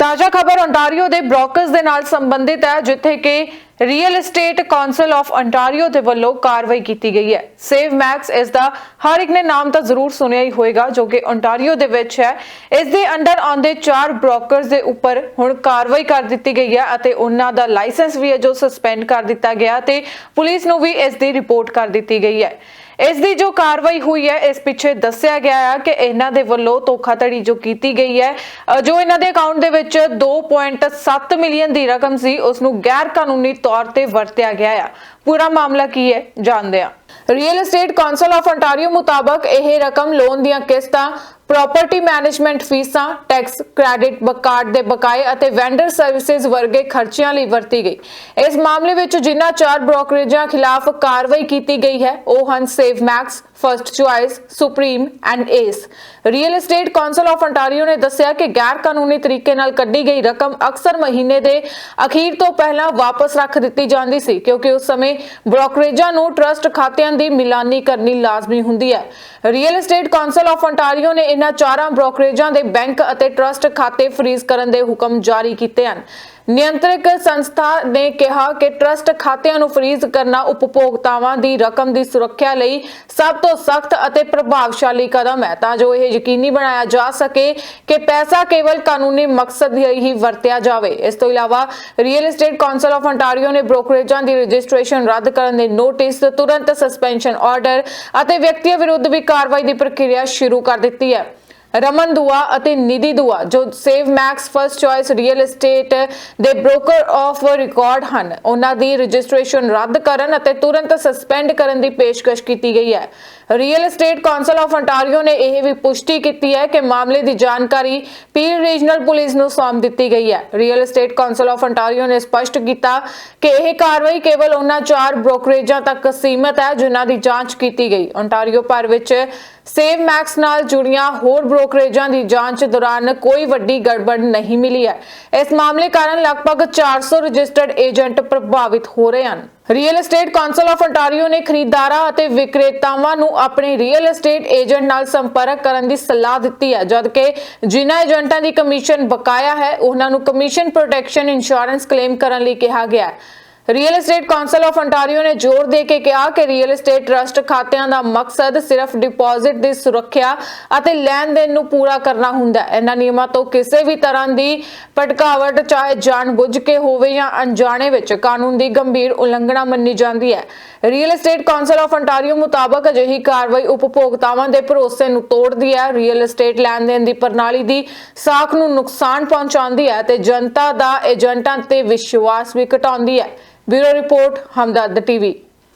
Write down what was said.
ਤਾਜ਼ਾ ਖਬਰ ontario ਦੇ ਬ੍ਰੋਕਰਸ ਦੇ ਨਾਲ ਸੰਬੰਧਿਤ ਹੈ, ਜਿੱਥੇ ਕਿ Real Estate Council of ontario ਦੇ ਵੱਲੋਂ ਕਾਰਵਾਈ ਕੀਤੀ ਗਈ ਹੈ। ਸੇਵ ਮੈਕਸ ਇਸ ਦਾ ਹਰ ਇੱਕ ਨੇ ਨਾਮ ਤਾਂ ਜ਼ਰੂਰ ਸੁਣਿਆ ਹੀ ਹੋਵੇਗਾ ਜੋ ਕਿ ਓਨਟਾਰੀਓ ਦੇ ਵਿੱਚ ਹੈ। ਇਸ ਦੇ ਅੰਡਰ ਆਉਂਦੇ ਚਾਰ ਬ੍ਰੋਕਰਸ ਦੇ ਉੱਪਰ ਹੁਣ ਕਾਰਵਾਈ ਕਰ ਦਿੱਤੀ ਗਈ ਹੈ ਅਤੇ ਉਹਨਾਂ ਦਾ ਲਾਇਸੈਂਸ ਵੀ ਹੈ, ਜੋ ਸਸਪੈਂਡ ਕਰ ਦਿੱਤਾ ਗਿਆ ਤੇ ਪੁਲਿਸ ਨੂੰ ਵੀ ਇਸ ਦੀ ਰਿਪੋਰਟ ਕਰ ਦਿੱਤੀ ਗਈ ਹੈ। ਇਸ ਦੀ ਜੋ ਕਾਰਵਾਈ ਹੋਈ ਹੈ, ਇਸ ਪਿੱਛੇ ਦੱਸਿਆ ਗਿਆ ਹੈ ਕਿ ਇਹਨਾਂ ਦੇ ਵੱਲੋਂ ਧੋਖਾਧੜੀ ਜੋ ਕੀਤੀ ਗਈ ਹੈ ਜੋ ਇਹਨਾਂ ਦੇ ਅਕਾਊਂਟ ਦੇ ਵਿੱਚ 2.7 ਮਿਲੀਅਨ ਦੀ ਰਕਮ ਸੀ, ਉਸ ਨੂੰ ਗੈਰ ਕਾਨੂੰਨੀ ਤੌਰ ਤੇ ਵਰਤਿਆ ਗਿਆ ਹੈ ਪੂਰਾ ਮਾਮਲਾ ਕੀ ਹੈ, ਜਾਣਦੇ ਹਾਂ। Real Estate Council of ontario ਮੁਤਾਬਕ ਇਹ ਰਕਮ ਲੋਨ ਦੀਆਂ ਕਿਸ਼ਤਾਂ ਪ੍ਰਾਪਰਟੀ ਮੈਨੇਜਮੈਂਟ ਫੀਸਾਂ ਟੈਕਸ ਕ੍ਰੈਡਿਟ ਕਾਰਡ ਦੇ ਬਕਾਏ ਅਤੇ ਵੈਂਡਰ ਸਰਵਿਸਿਜ਼ ਵਰਗੇ ਖਰਚਿਆਂ ਲਈ ਵਰਤੀ ਗਈ। ਇਸ ਮਾਮਲੇ ਵਿੱਚ ਜਿਨ੍ਹਾਂ ਚਾਰ ਬ੍ਰੋਕਰੇਜਾਂ ਖਿਲਾਫ ਕਾਰਵਾਈ ਕੀਤੀ ਗਈ ਹੈ, ਉਹ ਹਨ Save Max First Choice Supreme and Ace Real Estate Council of ontario ਨੇ ਦੱਸਿਆ ਕਿ ਗੈਰ ਕਾਨੂੰਨੀ ਤਰੀਕੇ ਨਾਲ ਕੱਢੀ ਗਈ ਰਕਮ ਅਕਸਰ ਮਹੀਨੇ ਦੇ ਅਖੀਰ ਤੋਂ ਪਹਿਲਾਂ ਵਾਪਸ ਰੱਖ ਦਿੱਤੀ ਜਾਂਦੀ ਸੀ, ਕਿਉਂਕਿ ਉਸ ਸਮੇਂ ਬ੍ਰੋਕਰੇਜਾਂ ਨੂੰ ਟਰਸਟ ਖਾਤਿਆਂ ਦੀ ਮਿਲਾਨੀ ਕਰਨੀ ਲਾਜ਼ਮੀ ਹੁੰਦੀ ਹੈ। Real Estate Council of ontario ਨੇ ਇਹਨਾਂ ਚਾਰਾਂ ਬ੍ਰੋਕਰੇਜਾਂ ਦੇ ਬੈਂਕ ਅਤੇ ਟਰਸਟ ਖਾਤੇ ਫ੍ਰੀਜ਼ ਕਰਨ ਦੇ ਹੁਕਮ ਜਾਰੀ ਕੀਤੇ ਹਨ। ਨਿਯੰਤਰਕ ਸੰਸਥਾ ਨੇ ਕਿਹਾ ਕਿ ਟਰਸਟ ਖਾਤਿਆਂ ਨੂੰ ਫ੍ਰੀਜ਼ ਕਰਨਾ ਉਪਭੋਗਤਾਵਾਂ ਦੀ ਰਕਮ ਦੀ ਸੁਰੱਖਿਆ ਲਈ ਸਭ ਤੋਂ ਸਖਤ ਅਤੇ ਪ੍ਰਭਾਵਸ਼ਾਲੀ ਕਦਮ ਹੈ। ਤਾਂ ਜੋ ਇਹ ਯਕੀਨੀ ਬਣਾਇਆ ਜਾ ਸਕੇ ਕਿ ਪੈਸਾ ਕੇਵਲ ਕਾਨੂੰਨੀ ਮਕਸਦ ਲਈ ਹੀ ਵਰਤਿਆ ਜਾਵੇ। ਇਸ ਤੋਂ ਇਲਾਵਾ Real Estate Council of Ontario ਨੇ ਬ੍ਰੋਕਰੇਜਾਂ ਦੀ ਰਜਿਸਟ੍ਰੇਸ਼ਨ ਰੱਦ ਕਰਨ ਦੇ ਨੋਟਿਸ ਤੁਰੰਤ ਸਸਪੈਂਸ਼ਨ ਆਰਡਰ ਅਤੇ ਵਿਅਕਤੀਆਂ ਵਿਰੁੱਧ ਵੀ ਕਾਰਵਾਈ ਦੀ ਪ੍ਰਕਿਰਿਆ ਸ਼ੁਰੂ ਕਰ ਦਿੱਤੀ ਹੈ। ਰਮਨ ਦੁਆ ਅਤੇ ਨਿਧੀ ਦੁਆ, ਜੋ Save Max First Choice real estate ਦੇ ਬ੍ਰੋਕਰ ਆਫ ਰਿਕਾਰਡ ਹਨ। ਉਹਨਾਂ ਦੀ ਰਜਿਸਟ੍ਰੇਸ਼ਨ ਰੱਦ ਕਰਨ ਅਤੇ ਤੁਰੰਤ ਸਸਪੈਂਡ ਕਰਨ ਦੀ ਪੇਸ਼ਕਸ਼ ਕੀਤੀ ਗਈ ਹੈ। Real Estate Council of ontario ਨੇ ਇਹ ਵੀ ਪੁਸ਼ਟੀ ਕੀਤੀ ਹੈ ਕਿ ਮਾਮਲੇ ਦੀ ਜਾਣਕਾਰੀ ਪੀਰ ਰੀਜਨਲ ਪੁਲਿਸ ਨੂੰ ਸੌਂਪ ਦਿੱਤੀ ਗਈ ਹੈ। Real Estate Council of Ontario ਨੇ ਸਪਸ਼ਟ ਕੀਤਾ ਕਿ ਇਹ ਕਾਰਵਾਈ ਕੇਵਲ ਉਹਨਾਂ ਚਾਰ ਬ੍ਰੋਕਰੇਜਾਂ ਤੱਕ ਸੀਮਤ ਹੈ, ਜਿਨ੍ਹਾਂ ਦੀ ਜਾਂਚ ਕੀਤੀ ਗਈ। ਅੰਟਾਰੀਓ ਭਰ ਵਿੱਚ ਸੇਵ ਮੈਕਸ ਨਾਲ ਜੁੜੀਆਂ ਹੋਰ ਬ੍ਰੋਕਰੇਜਾਂ ਦੀ ਜਾਂਚ ਦੌਰਾਨ ਕੋਈ ਵੱਡੀ ਗੜਬੜ ਨਹੀਂ ਮਿਲੀ ਹੈ। ਇਸ ਮਾਮਲੇ ਕਾਰਨ ਲਗਭਗ 400 ਰਜਿਸਟਰਡ ਏਜੰਟ ਪ੍ਰਭਾਵਿਤ ਹੋ ਰਹੇ ਹਨ। Real Estate Council of Ontario ਨੇ ਖਰੀਦਦਾਰਾਂ ਅਤੇ ਵਿਕਰੇਤਾਵਾਂ ਨੂੰ ਆਪਣੇ ਰੀਅਲ ਏਸਟੇਟ ਏਜੰਟ ਨਾਲ ਸੰਪਰਕ ਕਰਨ ਦੀ ਸਲਾਹ ਦਿੱਤੀ ਹੈ, ਜਦਕਿ ਜਿਨ੍ਹਾਂ ਏਜੰਟਾਂ ਦੀ ਕਮਿਸ਼ਨ ਬਕਾਇਆ ਹੈ, ਉਹਨਾਂ ਨੂੰ ਕਮਿਸ਼ਨ ਪ੍ਰੋਟੈਕਸ਼ਨ ਇੰਸ਼ੋਰੈਂਸ ਕਲੇਮ ਕਰਨ ਲਈ ਕਿਹਾ ਗਿਆ ਹੈ। Real Estate Council of Ontario ਨੇ ਜ਼ੋਰ ਦੇ ਕੇ ਕਿਹਾ ਕਿ ਰੀਅਲ ਏਸਟੇਟ ਟਰਸਟ ਖਾਤਿਆਂ ਦਾ ਮਕਸਦ ਸਿਰਫ ਡਿਪੋਜ਼ਿਟ ਦੀ ਸੁਰੱਖਿਆ ਅਤੇ ਲੈਣ ਦੇਣ ਨੂੰ ਪੂਰਾ ਕਰਨਾ ਹੁੰਦਾ ਹੈ। ਇਹਨਾਂ ਨਿਯਮਾਂ ਤੋਂ ਕਿਸੇ ਵੀ ਤਰ੍ਹਾਂ ਦੀ ਭਟਕਾਵਟ ਚਾਹੇ ਜਾਣਬੁੱਝ ਕੇ ਹੋਵੇ ਜਾਂ ਅਣਜਾਣੇ ਵਿੱਚ, ਕਾਨੂੰਨ ਦੀ ਗੰਭੀਰ ਉਲੰਘਣਾ ਮੰਨੀ ਜਾਂਦੀ ਹੈ। Real Estate Council of Ontario ਮੁਤਾਬਕ ਅਜਿਹੀ ਕਾਰਵਾਈ ਉਪਭੋਗਤਾਵਾਂ ਦੇ ਭਰੋਸੇ ਨੂੰ ਤੋੜਦੀ ਹੈ। ਰੀਅਲ ਏਸਟੇਟ ਲੈਣ ਦੇਣ ਦੀ ਪ੍ਰਣਾਲੀ ਦੀ ਸਾਖ ਨੂੰ ਨੁਕਸਾਨ ਪਹੁੰਚਾਉਂਦੀ ਹੈ ਤੇ ਜਨਤਾ ਦਾ ਏਜੰਟਾਂ ਤੇ ਵਿਸ਼ਵਾਸ ਵੀ ਘਟਾਉਂਦੀ ਹੈ। Bureau Report, Hamdad TV.